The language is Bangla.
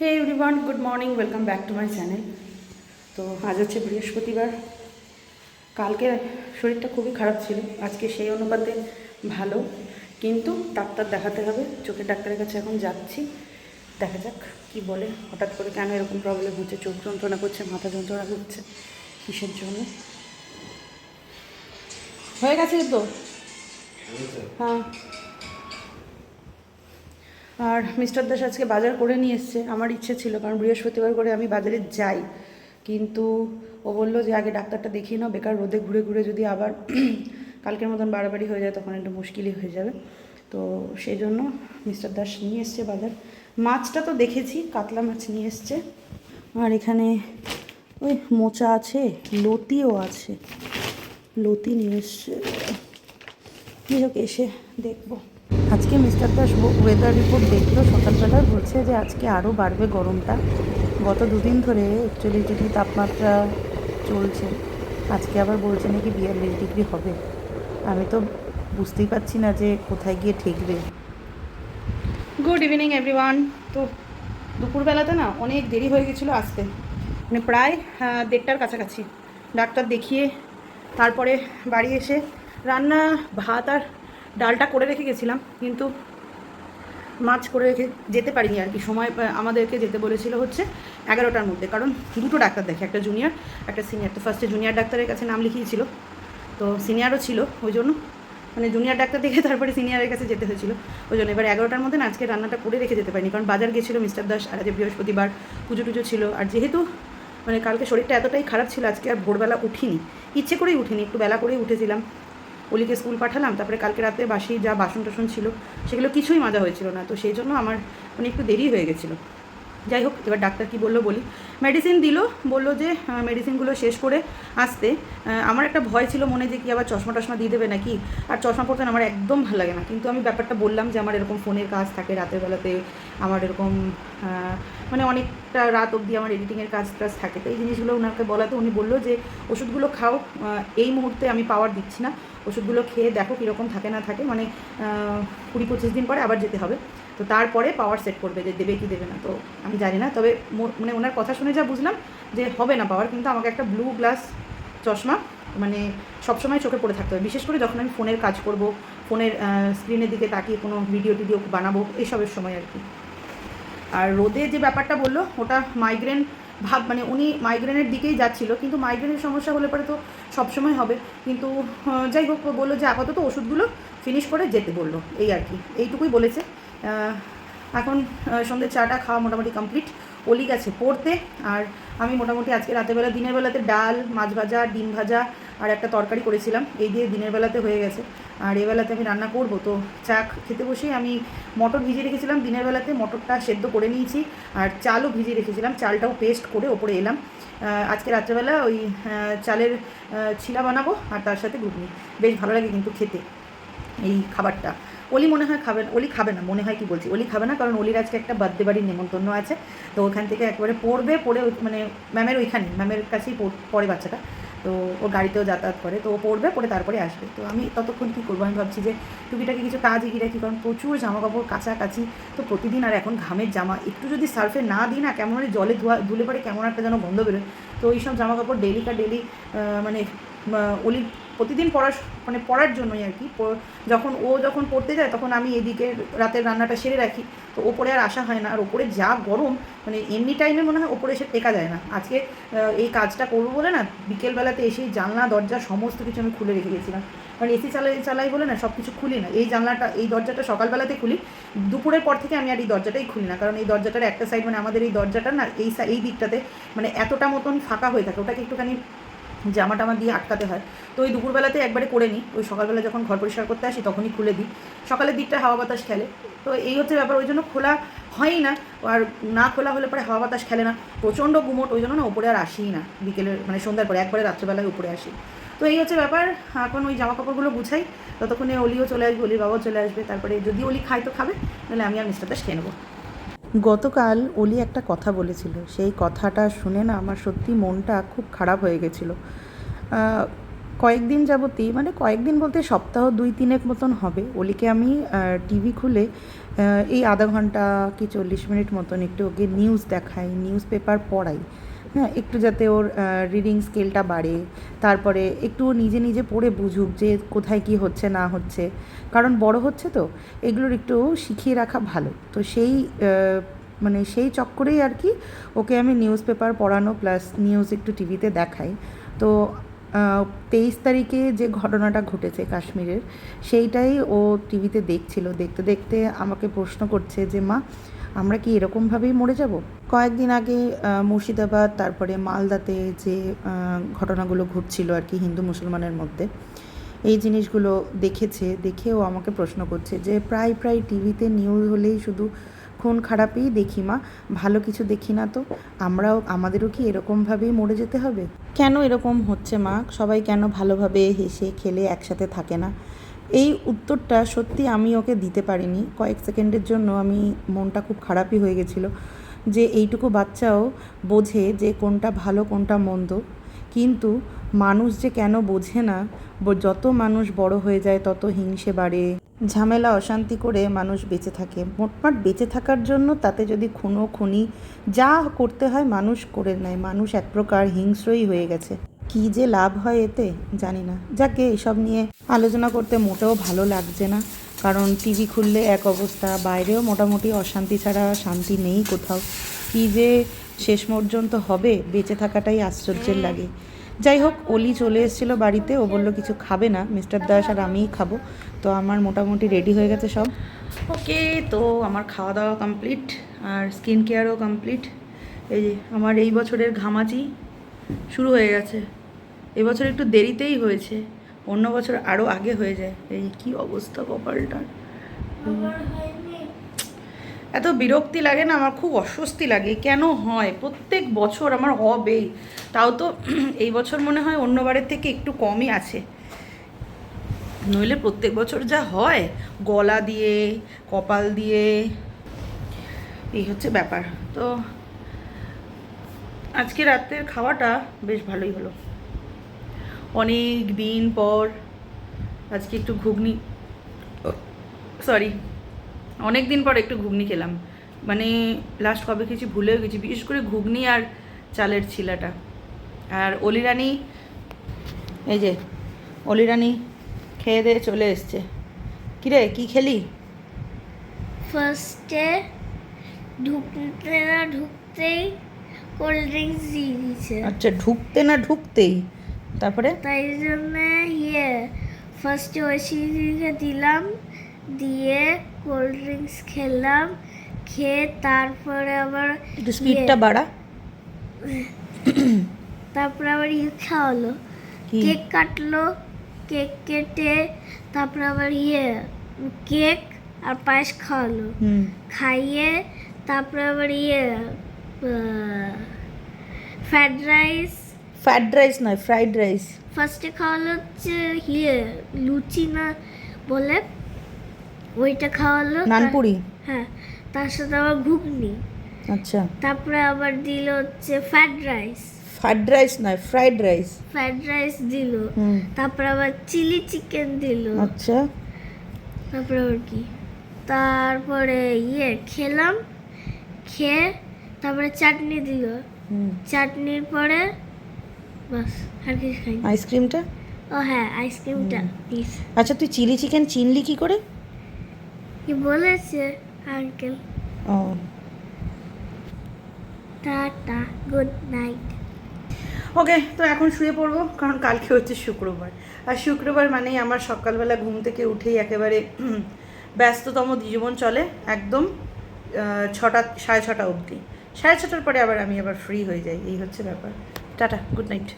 Hey everyone good morning welcome back to my channel তো আজ হচ্ছে বৃহস্পতিবার। কালকে শরীরটা খুবই খারাপ ছিল আজকে সেই অনুপাতে ভালো। কিন্তু ডাক্তার দেখাতে হবে চোখের ডাক্তারের কাছে এখন যাচ্ছি। দেখা যাক কি বলে হঠাৎ করে কেন এরকম প্রবলেম হচ্ছে চোখ যন্ত্রণা করছে মাথা যন্ত্রণা করছে কিসের জন্য? হয়ে গেছে তো? হ্যাঁ। আর মিস্টার দাস আজকে বাজার করে নিয়ে এসছে। আমার ইচ্ছে ছিল, কারণ বৃহস্পতিবার করে আমি বাজারে যাই। কিন্তু ও বলল যে, আগে ডাক্তারটা দেখিয়ে নাও, বেকার রোদে ঘুরে ঘুরে যদি আবার কালকের মতন বাড়াবাড়ি হয়ে যায়, তখন একটু মুশকিলই হয়ে যাবে। তো সেই জন্য মিস্টার দাস নিয়ে এসছে বাজার। মাছটা তো দেখেছি, কাতলা মাছ নিয়ে এসছে। আর এখানে ওই মোচা আছে, লতিও আছে। লতি নিয়ে এসছে। যাই হোক, এসে দেখব। আজকে মিস্টার দাস ওয়েদার রিপোর্ট দেখল, সকালবেলা বলছে যে আজকে আরও বাড়বে গরমটা। গত দুদিন ধরে একচল্লিশ ডিগ্রি তাপমাত্রা চলছে। আজকে আবার বলছে নাকি বিয়াল্লিশ ডিগ্রি হবে। আমি তো বুঝতেই পারছি না যে কোথায় গিয়ে ঠেকবে। গুড ইভিনিং এভরিওয়ান তো দুপুরবেলাতে না অনেক দেরি হয়ে গেছিল আসতে। মানে প্রায় দেড়টার কাছাকাছি। ডাক্তার দেখিয়ে তারপরে বাড়ি এসে রান্না, ভাত আর ডালটা করে রেখে গেছিলাম, কিন্তু মাছ করে রেখে যেতে পারিনি আর কি। সময় আমাদেরকে যেতে বলেছিল হচ্ছে এগারোটার মধ্যে। কারণ দুটো ডাক্তার দেখে, একটা জুনিয়র একটা সিনিয়র তো ফার্স্টে জুনিয়র ডাক্তারের কাছে নাম লিখিয়েছিল। তো সিনিয়রও ছিল, ওই জন্য। মানে জুনিয়র ডাক্তার দেখে তারপরে সিনিয়রের কাছে যেতে হয়েছিল। ওই জন্য এবার এগারোটার মধ্যে আজকে রান্নাটা করে রেখে যেতে পারিনি। কারণ বাজার গেছিল মিস্টার দাস, আর আজকে বৃহস্পতিবার পুজো টুজো ছিল। আর যেহেতু মানে কালকে শরীরটা এতটাই খারাপ ছিল, আজকে আর ভোরবেলা উঠিনি। ইচ্ছে করেই উঠিনি, একটু বেলা করেই উঠেছিলাম। অলিকে স্কুল পাঠালাম, তারপরে কালকে রাতে বাসি যা বাসন টাসন ছিল, সেগুলো কিছুই মাজা হয়েছিল না। তো সেই জন্য আমার মানে একটু দেরি হয়ে গেছিল। যাই হোক, এবার ডাক্তার কি বলল বলি। মেডিসিন দিল, বলল যে মেডিসিনগুলো শেষ করে আসতে। আমার একটা ভয় ছিল মনে যে কি আবার চশমা টশমা দিয়ে দেবে নাকি? আর চশমা পড়তে আমার একদম ভালো লাগে না। কিন্তু আমি ব্যাপারটা বললাম যে আমার এরকম ফোনের কাজ থাকে রাতের বেলাতে, আমার এরকম মানে অনেকটা রাত অবধি আমার এডিটিংয়ের কাজ টাজ থাকে। তো এই জিনিসগুলো ওনাকে বলাতে উনি বলল যে, ওষুধগুলো খাও এই মুহূর্তে আমি পাওয়ার দিচ্ছি না। ওষুধগুলো খেয়ে দেখো কীরকম থাকে না থাকে। মানে কুড়ি পঁচিশ দিন পরে আবার যেতে হবে। তো তারপরে পাওয়ার সেট করবে যে, দেবে কি দেবে না? তো আমি জানি না। তবে মানে ওনার কথা শুনে যা বুঝলাম যে, হবে না পাওয়ার। কিন্তু আমাকে একটা ব্লু গ্লাস চশমা মানে সবসময় চোখে পড়ে থাকতে হবে। বিশেষ করে যখন আমি ফোনের কাজ করব, ফোনের স্ক্রিনের দিকে তাকিয়ে কোনো ভিডিও টিডিও বানাবো, এইসবের সময় আর কি। আর রোদে যে ব্যাপারটা বলল, ওটা মাইগ্রেন ভাব মানে উনি মাইগ্রেনের দিকেই যাচ্ছিল, কিন্তু মাইগ্রেনের সমস্যা হলে পরে তো সবসময় হবে। কিন্তু যাই হোক বলল যে আপাতত ওষুধগুলো ফিনিশ করে যেতে বলল, এই আর কি, এইটুকুই বলেছে। এখন সন্ধ্যে চাটা খাওয়া মোটামুটি কমপ্লিট অলি গেছে পড়তে। আর আমি মোটামুটি আজকে রাতের বেলা দিনের বেলাতে ডাল, মাছ ভাজা, ডিম ভাজা আর একটা তরকারি করেছিলাম। এই দিয়ে দিনের বেলাতে হয়ে গেছে। আর এই বেলাতে আমি রান্না করব। তো চা খেতে বসেই আমি মটর ভিজিয়ে রেখেছিলাম। দিনের বেলাতে মটরটা সেদ্ধ করে নিয়েছি আর চালও ভিজিয়ে রেখেছিলাম। চালটাও পেস্ট করে ওপরে এলাম। আজকে রাত্রেবেলা ওই চালের ছিলা বানাবো আর তার সাথে ঘুগনি। বেশ ভালো লাগে কিন্তু খেতে এই খাবারটা। অলি মনে হয় খাবে অলি খাবে না, মনে হয় কি বলছি, অলি খাবে না কারণ অলির আজকে একটা বার্থডে বাড়ির নেমন্তন্ন আছে, তো ওখান থেকে একবারে পড়বে, পড়ে মানে ম্যামের ওইখানে ম্যামের কাছেই পড়- বাচ্চাটা, তো ও গাড়িতেও যাতায়াত করে, তো ও পড়বে, পড়ে তারপরে আসবে, তো আমি ততক্ষণ কী করব, আমি ভাবছি যে টুকিটাকি কিছু কাজ এগিয়ে রাখি, কারণ প্রচুর জামা কাপড় কাছাকাছি, তো প্রতিদিন আর এখন ঘামের জামা, একটু যদি সার্ফে না দিই না, কেমন মানে জলে ধোয়া ধুলে পরে কেমন একটা যেন গন্ধ বেরোয়, তো ওই সব জামা কাপড় ডেলিকা ডেলি মানে অলির প্রতিদিন পড়ার মানে পড়ার জন্যই আর কি। যখন ও যখন পড়তে যায় তখন আমি এদিকে রাতের রান্নাটা সেরে রাখি। তো ওপরে আর আসা হয় না। আর ওপরে যা গরম মানে এমনি টাইমে মনে হয় ওপরে এসে টেকা যায় না। আজকে এই কাজটা করব বলে না, বিকেলবেলাতে এসে জানলা, দরজা সমস্ত কিছু আমি খুলে রেখে গেছিলাম। কারণ এসি চালাই চালাই বলে না সব কিছু খুলি না। এই জানলাটা, এই দরজাটা সকালবেলাতে খুলি। দুপুরের পর থেকে আমি আর এই দরজাটাই খুলি না। কারণ এই দরজাটার একটা সাইড মানে আমাদের এই দরজাটা না, এই এই দিকটাতে মানে এতটা মতন ফাঁকা হয়ে থাকে। ওটাকে একটুখানি জামা টামা দিয়ে আটকাতে হয়। তো ওই দুপুরবেলাতে একবারে করে নিই। ওই সকালবেলা যখন ঘর পরিষ্কার করতে আসি তখনই খুলে দিই। সকালের দিকটা হাওয়া বাতাস খেলে। তো এই হচ্ছে ব্যাপার। ওই জন্য খোলা হয়ই না। আর না খোলা হলে পরে হাওয়া বাতাস খেলে না। প্রচণ্ড গুমোট। ওই জন্য না উপরে আর আসিই না। বিকেলে মানে সন্ধ্যার পরে। একবারে রাত্রেবেলায় উপরে আসি। তো এই হচ্ছে ব্যাপার। এখন ওই জামা কাপড়গুলো গুছাই। ততক্ষণে অলিও চলে আসবে, অলির বাবাও চলে আসবে। তারপরে যদি অলি খায় তো খাবে। নাহলে আমি আর মিস্টার দাস খেয়ে নেব। গতকাল অলি একটা কথা বলেছিল। সেই কথাটা শুনে না আমার সত্যি মনটা খুব খারাপ হয়ে গেছিল। কয়েকদিন যাবতই মানে কয়েকদিন বলতে সপ্তাহ দুই তিনেক মতন হবে। ওলিকে আমি টিভি খুলে এই আধা ঘণ্টা কি চল্লিশ মিনিট মতন একটু ওকে নিউজ দেখাই নিউজ পেপার পড়াই। হ্যাঁ একটু যাতে ওর রিডিং স্কেলটা বাড়ে। তারপরে একটু নিজে নিজে পড়ে বুঝুক যে কোথায় কি হচ্ছে, না হচ্ছে। কারণ বড় হচ্ছে তো, এগুলোর একটু শিখিয়ে রাখা ভালো। তো সেই মানে সেই চক্করেই আর কি ওকে আমি নিউজ পেপার পড়ানো প্লাস নিউজ একটু টিভিতে দেখাই। তো তেইশ তারিখে যে ঘটনাটা ঘটেছে কাশ্মীরের, সেইটাই ও টিভিতে দেখছিল। দেখতে দেখতে আমাকে প্রশ্ন করছে যে, মা আমরা কি এরকমভাবেই মরে যাব? কয়েকদিন আগে মুর্শিদাবাদ, তারপরে মালদাতে যে ঘটনাগুলো ঘটছিল আর কি হিন্দু মুসলমানের মধ্যে, এই জিনিসগুলো দেখেছে, দেখেও আমাকে প্রশ্ন করছে যে, প্রায় প্রায় টিভিতে নিউজ হলেই শুধু খুন খারাপই দেখি মা, ভালো কিছু দেখি না তো, আমরাও, আমাদেরও কি এরকমভাবেই মরে যেতে হবে? কেন এরকম হচ্ছে মা? সবাই কেন ভালোভাবে হেসে খেলে একসাথে থাকে না? এই উত্তরটা সত্যি আমি ওকে দিতে পারিনি। কয়েক সেকেন্ডের জন্য আমি মনটা খুব খারাপই হয়ে গেছিল যে এইটুকু বাচ্চাও বোঝে যে কোনটা ভালো, কোনটা মন্দ। কিন্তু মানুষ যে কেন বোঝে না যত মানুষ বড় হয়ে যায় তত হিংসে বাড়ে। ঝামেলা, অশান্তি করে মানুষ বেঁচে থাকে। মোটমাট বেঁচে থাকার জন্য তাতে যদি খুনো, খুনি যা করতে হয় মানুষ করে নেয়। মানুষ এক প্রকার হিংস্রই হয়ে গেছে। কি যে লাভ হয় এতে, জানি না। যাকে এসব নিয়ে আলোচনা করতে মোটেও ভালো লাগছে না। কারণ টিভি খুললে এক অবস্থা, বাইরেও মোটামুটি অশান্তি ছাড়া শান্তি নেই কোথাও। কি যে শেষ পর্যন্ত হবে, বেঁচে থাকাটাই আশ্চর্যের লাগে। যাই হোক, অলি চলে এসেছিল বাড়িতে, ও বলল, কিছু খাবে না? মিস্টার দাস আর আমিই খাব। তো আমার মোটামুটি রেডি হয়ে গেছে সব। ওকে, তো আমার খাওয়া দাওয়া কমপ্লিট আর স্কিন কেয়ারও কমপ্লিট এই যে, আমার এই বছরের ঘামাচি শুরু হয়ে গেছে। এবছর একটু দেরিতেই হয়েছে। অন্য বছর আরও আগে হয়ে যায়। এই কি অবস্থা কপালটার। এত বিরক্তি লাগে না আমার খুব অস্বস্তি লাগে। কেন হয়? প্রত্যেক বছর আমার হবেই। তাও তো এই বছর মনে হয় অন্যবারের থেকে একটু কমই আছে। নইলে প্রত্যেক বছর যা হয় গলা দিয়ে কপাল দিয়ে এই হচ্ছে ব্যাপার। তো আজকে রাতের খাওয়াটা বেশ ভালোই হলো। অনেক দিন পর আজকে একটু ঘুগনি। সরি অনেক দিন পর একটু ঘুগনি খেলাম। মানে লাস্ট কবে খেয়েছি ভুলেও গেছি বিশেষ করে ঘুগনি আর চালের ছিলাটা। আর অলিরানি এই যে অলিরানি খেয়ে দিয়ে চলে এসছে। কিরে কি খেলি? ফার্স্টে ঢুকতে না ঢুকতেই কোল্ড ড্রিঙ্কস দিয়ে দিয়েছে। আচ্ছা ঢুকতে না ঢুকতেই? তারপরে? তাই জন্য ইয়ে ফার্স্টে ওই দিলাম দিয়ে কোল্ড ড্রিঙ্কস খেলাম খেয়ে তারপরে আবার একটু স্পিডটা বাড়া। তারপরে আবার ইয়ে খাওয়ালো। কেক কাটলো কেক কেটে তারপরে আবার ইয়ে কেক আর পায়েস খাওয়ালো। খাইয়ে তারপরে আবার ইয়ে ফ্রাইড রাইস ফ্রাইড রাইস নয় ফ্রাইড রাইস ফার্স্টে খাওয়ালো হচ্ছে ইয়ে লুচি না বলে ওইটা খাওয়ালো নানপুরি? হ্যাঁ তার সাথে আবার ঘুগনি। আচ্ছা। তারপরে আবার দিল হচ্ছে ফ্রাইড রাইস ফ্রাইড রাইস নয় ফ্রাইড রাইস ফ্রাইড রাইস দিল। তারপরে আবার চিলি চিকেন দিল। আচ্ছা। তারপরে আবার কি? তারপরে ইয়ে খেলাম খেয়ে তারপরে চাটনি দিল। চাটনির পরে বাস আর কিছু খাই আইসক্রিমটা? ও হ্যাঁ আইসক্রিমটা প্লিজ আচ্ছা তুই চিলি চিকেন চিনলি কি করে? কি বলেছে আঙ্কেল? ও। টাটা গুড নাইট ওকে তো এখন শুয়ে পড়ব কারণ কালকে হচ্ছে শুক্রবার। আর শুক্রবার মানেই আমার সকালবেলা ঘুম থেকে উঠেই একেবারে ব্যস্ততম জীবন চলে একদম ছটা সাড়ে ছটা অবধি। সাড়ে ছটার পরে আবার আমি আবার ফ্রি হয়ে যাই এই হচ্ছে ব্যাপার। Tata good night